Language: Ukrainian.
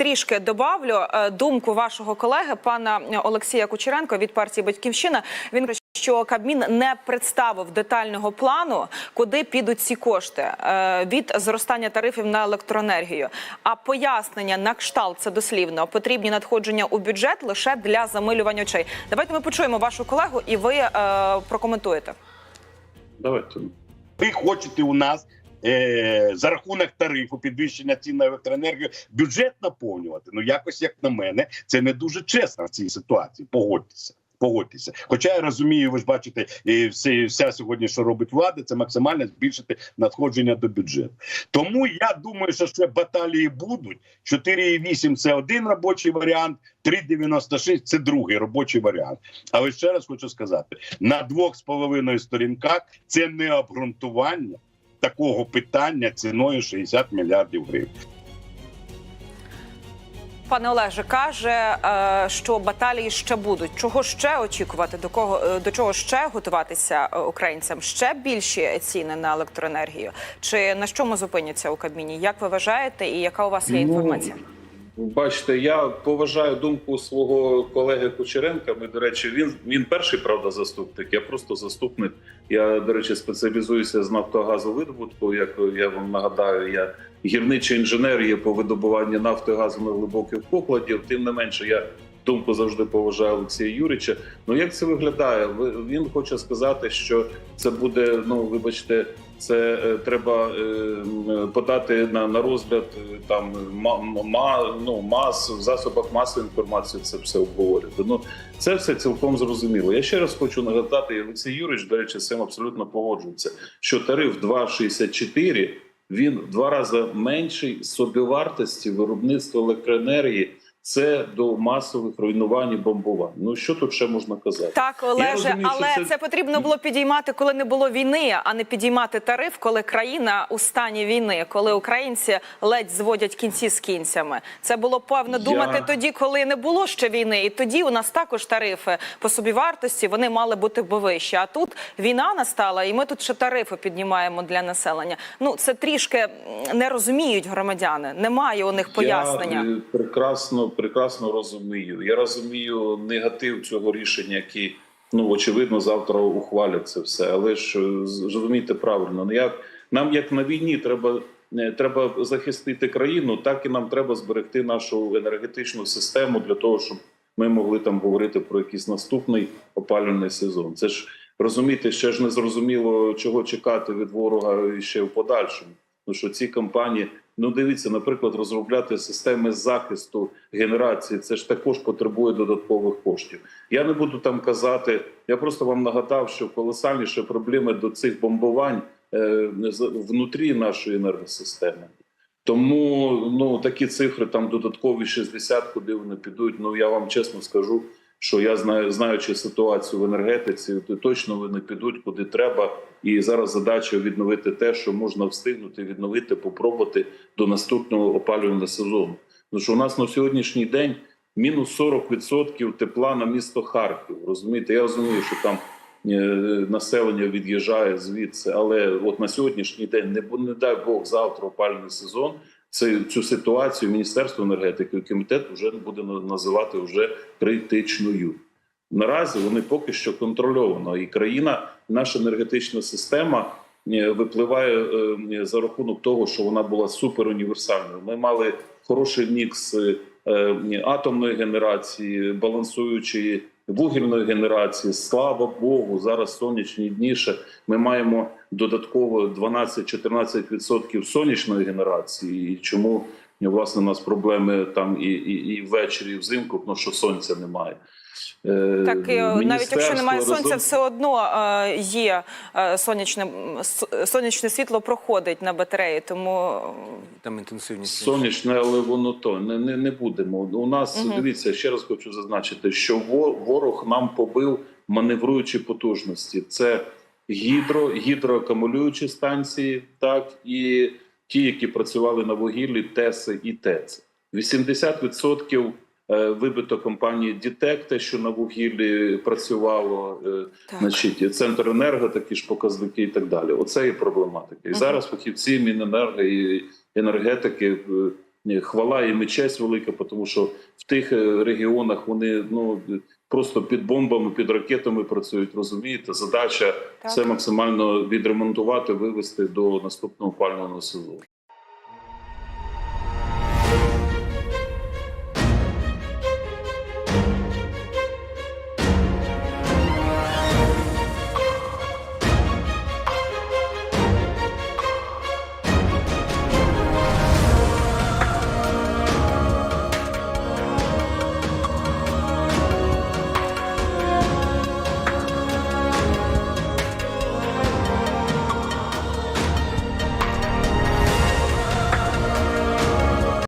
трішки добавлю е, думку вашого колеги, пана Олексія Кучеренко від партії Батьківщина. Він каже, що Кабмін не представив детального плану, куди підуть ці кошти е, від зростання тарифів на електроенергію. А пояснення на кшталт це дослівно потрібні надходження у бюджет лише для замилювання очей. Давайте ми почуємо вашу колегу, і ви е, прокоментуєте. Давайте. Ви хочете у нас е, за рахунок тарифу підвищення цін на електроенергію бюджет наповнювати. Ну якось як на мене, це не дуже чесно в цій ситуації. Погодьтеся. Погодьтеся, хоча я розумію, ви ж бачите, і всі, вся сьогодні, що робить влада, це максимально збільшити надходження до бюджету. Тому я думаю, що ще баталії будуть. 4,8 – це один робочий варіант, 3,96 – це другий робочий варіант. Але ще раз хочу сказати: на двох з половиною сторінках це не обґрунтування такого питання ціною 60 мільярдів гривень. Пане Олеже каже, е, що баталії ще будуть. Чого ще очікувати? До кого е, до чого ще готуватися е, українцям? Ще більші ціни на електроенергію? Чи на чому зупиняться у Кабміні? Як ви вважаєте, і яка у вас є Ну, інформація? Бачите, я поважаю думку свого колеги Кучеренка. Ми, до речі, він він перший правда заступник. Я просто заступник. Я, до речі, спеціалізуюся з нафтогазовидобутку. Як я вам нагадаю, я гірничий інженер є по видобуванню нафти газу на глибоких покладів. Тим не менше, я думку завжди поважаю Олексія Юрича. Ну як це виглядає? Ви- Він хоче сказати, що це буде. Ну вибачте, це е, треба е, подати на, на розгляд е, там ма, ну, мас в засобах масової інформації. Це все обговорювати. Ну це все цілком зрозуміло. Я ще раз хочу нагадати, Олексій Юрич, до речі, з цим абсолютно погоджується, що тариф 2,64 він в два рази менший собівартості виробництва електроенергії. Це до масових руйнувань і бомбувань. Ну що тут ще можна казати? Так, Олеже, розумію, але це- це... потрібно було підіймати, коли не було війни, а не підіймати тариф, коли країна у стані війни, коли українці ледь зводять кінці з кінцями. Це було певно Я- думати тоді, коли не було ще війни, і тоді у нас також тарифи по собівартості вони мали бути б вищі. А тут війна настала, і ми тут ще тарифи піднімаємо для населення. Ну це трішки не розуміють громадяни. Немає у них пояснення. Я е, прекрасно, прекрасно розумію. Я розумію негатив цього рішення, який ну очевидно завтра ухвалять це все. Але ж е, зрозумійте правильно, ну як нам, як на війні, треба. е, Треба захистити країну, так і нам треба зберегти нашу енергетичну систему для того, щоб ми могли там говорити про якийсь наступний опалювальний сезон. Це ж розумієте, ще ж не зрозуміло, чого чекати від ворога ще в подальшому. Ну що ці компанії, ну дивіться, наприклад, розробляти системи захисту генерації, це ж також потребує додаткових коштів. Я не буду там казати. Я просто вам нагадав, що колосальніші проблеми до цих бомбувань е, внутрі нашої енергосистеми. Тому ну такі цифри там додаткові 60, куди вони підуть. Ну я вам чесно скажу, що я знаю, знаючи ситуацію в енергетиці, то точно вони підуть куди треба. І зараз задача відновити те, що можна встигнути відновити, попробувати до наступного опалювального сезону. Тому що у нас на сьогоднішній день мінус 40% тепла на місто Харків. Розумієте, я розумію, що там е, населення від'їжджає звідси, але от на сьогоднішній день не не дай Бог завтра опалювальний сезон. Це цю ситуацію Міністерство енергетики і комітет вже буде називати вже критичною. Наразі вони поки що контрольовано, і країна, наша енергетична система е, випливає е, за рахунок того, що вона була суперуніверсальною. Ми мали хороший мікс е, е, атомної генерації, балансуючої вугільної генерації. Слава Богу, зараз сонячні дні ще ми маємо додатково 12-14% сонячної генерації. І чому власне у нас проблеми там і, і, і ввечері, і взимку, тому що сонця немає. Е, Так, і, навіть якщо немає сонця, разом- все одно е, є е, сонячне сонячне світло проходить на батареї, тому Там інтенсивність. Сонячне, але воно то не, не, не будемо. У нас Мгм. дивіться, ще раз хочу зазначити, що во- ворог нам побив маневруючі потужності. Це гідро, гідроакумулюючі станції, так і ті, які працювали на вугіллі, ТЕСи і ТЕЦ. 80% е, вибито компанії Дітек, те, що на вугіллі працювало, е, Так. значить центр енерго, такі ж показники і так далі. Оце і проблематика. І Мгм. зараз фахівці Міненерго і енергетики е, хвала їм і честь велика, тому що в тих регіонах вони ну просто під бомбами, під ракетами працюють. Розумієте, задача Так. це максимально відремонтувати, вивести до наступного опального сезону.